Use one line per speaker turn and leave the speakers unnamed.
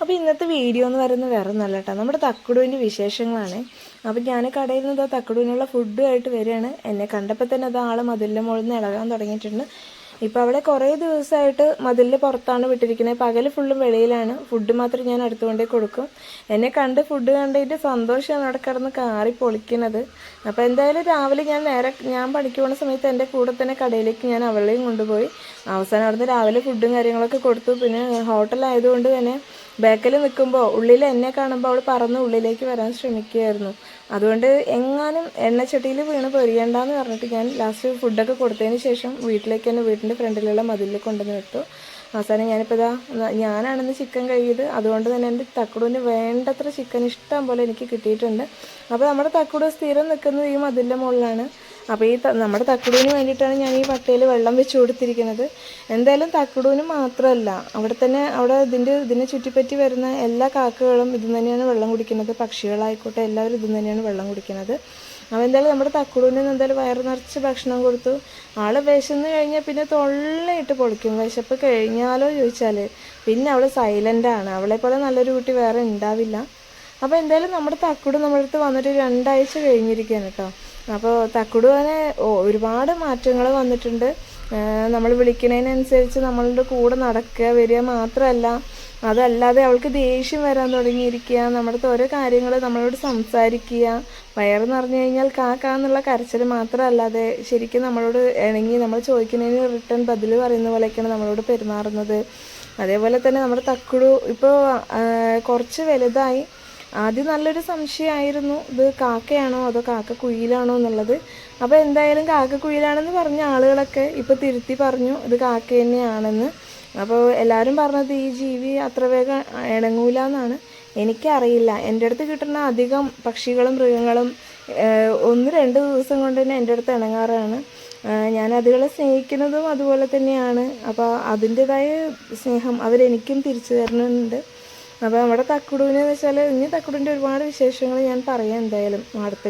അപ്പോൾ ഇന്നത്തെ വീഡിയോ എന്ന് പറയുന്നത് വേറെ നല്ല കേട്ടോ. നമ്മുടെ തക്കുടുവിന്റെ വിശേഷങ്ങളാണ്. അപ്പോൾ ഞാൻ കടയിൽ നിന്ന് തക്കുടുവിനുള്ള ഫുഡുമായിട്ട് വരികയാണ്. എന്നെ കണ്ടപ്പോൾ തന്നെ അത് ആൾ മതിലിന്റെ മുകളിൽ നിന്ന് ഇളകാൻ തുടങ്ങിയിട്ടുണ്ട്. ഇപ്പോൾ അവിടെ കുറേ ദിവസമായിട്ട് മതിലിന്റെ പുറത്താണ് വിട്ടിരിക്കുന്നത്. പകൽ ഫുള്ളും വെളിയിലാണ്. ഫുഡ് മാത്രം ഞാൻ അടുത്തുകൊണ്ടേ കൊടുക്കും. എന്നെ കണ്ട് ഫുഡ് കണ്ടിട്ട് സന്തോഷമാണ് അവിടെ കിടന്ന് കാറി പൊളിക്കുന്നത്. അപ്പോൾ എന്തായാലും രാവിലെ ഞാൻ നേരെ ഞാൻ പണിക്ക് പോകുന്ന സമയത്ത് എന്റെ കൂടെ തന്നെ കടയിലേക്ക് ഞാൻ അവളെയും കൊണ്ടുപോയി. അവസാനം അവിടുന്ന് രാവിലെ ഫുഡും കാര്യങ്ങളൊക്കെ കൊടുത്തു. പിന്നെ ഹോട്ടലായതുകൊണ്ട് തന്നെ ബാക്കിൽ നിൽക്കുമ്പോൾ ഉള്ളിൽ എന്നെ കാണുമ്പോൾ അവൾ പറന്ന് ഉള്ളിലേക്ക് വരാൻ ശ്രമിക്കുകയായിരുന്നു. അതുകൊണ്ട് എങ്ങാനും എണ്ണച്ചട്ടിയിൽ വീണ് പൊരിയണ്ടെന്ന് പറഞ്ഞിട്ട് ഞാൻ ലാസ്റ്റ് ഫുഡൊക്കെ കൊടുത്തതിന് ശേഷം വീട്ടിലേക്ക് തന്നെ വീട്ടിന്റെ ഫ്രണ്ടിലുള്ള മതിലിൽ കൊണ്ടുവന്ന് വിട്ടു. അവസാനം ഞാനിപ്പോൾ ഇതാ ഞാനാണെന്ന് ചിക്കൻ കഴിയത് അതുകൊണ്ട് തന്നെ എന്റെ തക്കുടുവിന് വേണ്ടത്ര ചിക്കൻ ഇഷ്ടം പോലെ എനിക്ക് കിട്ടിയിട്ടുണ്ട്. അപ്പോൾ നമ്മുടെ തക്കുടു സ്ഥിരം നിൽക്കുന്നത് ഈ മതിലിന്റെ മുകളിലാണ്. അപ്പോൾ ഈ നമ്മുടെ തക്കുടൂന് വേണ്ടിയിട്ടാണ് ഞാൻ ഈ വട്ടയിൽ വെള്ളം വെച്ച് കൊടുത്തിരിക്കുന്നത്. എന്തായാലും തക്കുടൂന് മാത്രമല്ല അവിടെ തന്നെ അവിടെ ഇതിന്റെ ഇതിനെ ചുറ്റിപ്പറ്റി വരുന്ന എല്ലാ കാക്കകളും ഇതും തന്നെയാണ് വെള്ളം കുടിക്കുന്നത്. പക്ഷികളായിക്കോട്ടെ എല്ലാവരും ഇതും തന്നെയാണ് വെള്ളം കുടിക്കുന്നത്. അപ്പോൾ എന്തായാലും നമ്മുടെ തക്കുടൂന് എന്തായാലും വയറ് നിറച്ച് ഭക്ഷണം കൊടുത്തു. ആൾ വിശന്ന് കഴിഞ്ഞാൽ പിന്നെ തൊള്ളയിട്ട് പൊളിക്കും. വിശപ്പ് കഴിഞ്ഞാലോ ചോദിച്ചാൽ പിന്നെ അവൾ സൈലന്റാണ് അവളെ പോലെ നല്ലൊരു കുട്ടി വേറെ ഉണ്ടാവില്ല. അപ്പോൾ എന്തായാലും നമ്മുടെ തക്കുട് നമ്മുടെ അടുത്ത് വന്നിട്ട് രണ്ടാഴ്ച കഴിഞ്ഞിരിക്കുകയാണ് കേട്ടോ. അപ്പോൾ തന്നെ ഒരുപാട് മാറ്റങ്ങൾ വന്നിട്ടുണ്ട്. നമ്മൾ വിളിക്കുന്നതിനനുസരിച്ച് നമ്മളുടെ കൂടെ നടക്കുക വരിക മാത്രമല്ല അതല്ലാതെ അവൾക്ക് ദേഷ്യം വരാൻ തുടങ്ങിയിരിക്കുക നമ്മുടെ ഓരോ കാര്യങ്ങൾ നമ്മളോട് സംസാരിക്കുക വയറ് നിറഞ്ഞു കഴിഞ്ഞാൽ കാക്ക എന്നുള്ള കരച്ചിൽ മാത്രമല്ലാതെ ശരിക്കും നമ്മളോട് ഇണങ്ങി നമ്മൾ ചോദിക്കുന്നതിന് റിട്ടേൺ ബദൽ പറയുന്ന പോലെയൊക്കെയാണ് നമ്മളോട് പെരുമാറുന്നത്. അതേപോലെ തന്നെ നമ്മുടെ തക്കുടു ഇപ്പോൾ കുറച്ച് വലുതായി ആദ്യം നല്ലൊരു സംശയമായിരുന്നു ഇത് കാക്കയാണോ അതോ കാക്ക കുയിലാണോ എന്നുള്ളത്. അപ്പോൾ എന്തായാലും കാക്ക കുയിലാണെന്ന് പറഞ്ഞ ആളുകളൊക്കെ ഇപ്പോൾ തിരുത്തി പറഞ്ഞു ഇത് കാക്ക തന്നെയാണെന്ന്. അപ്പോൾ എല്ലാവരും പറഞ്ഞത് ഈ ജീവി അത്ര വേഗം ഇണങ്ങൂല എന്നാണ് എനിക്കറിയില്ല. എന്റെ അടുത്ത് കിട്ടുന്ന അധികം പക്ഷികളും മൃഗങ്ങളും ഒന്ന് രണ്ട് ദിവസം കൊണ്ട് തന്നെ എന്റെ അടുത്ത് ഇണങ്ങാറാണ്. ഞാൻ അതുകളെ സ്നേഹിക്കുന്നതും അതുപോലെ തന്നെയാണ്. അപ്പോൾ അതിന്റെതായ സ്നേഹം അവരെനിക്കും തിരിച്ചു തരുന്നുണ്ട്. അപ്പോൾ നമ്മുടെ തക്കുടുവിനെന്ന് വെച്ചാൽ ഇനി തക്കുടുവിന്റെ ഒരുപാട് വിശേഷങ്ങൾ ഞാൻ പറയാം എന്തായാലും. അടുത്ത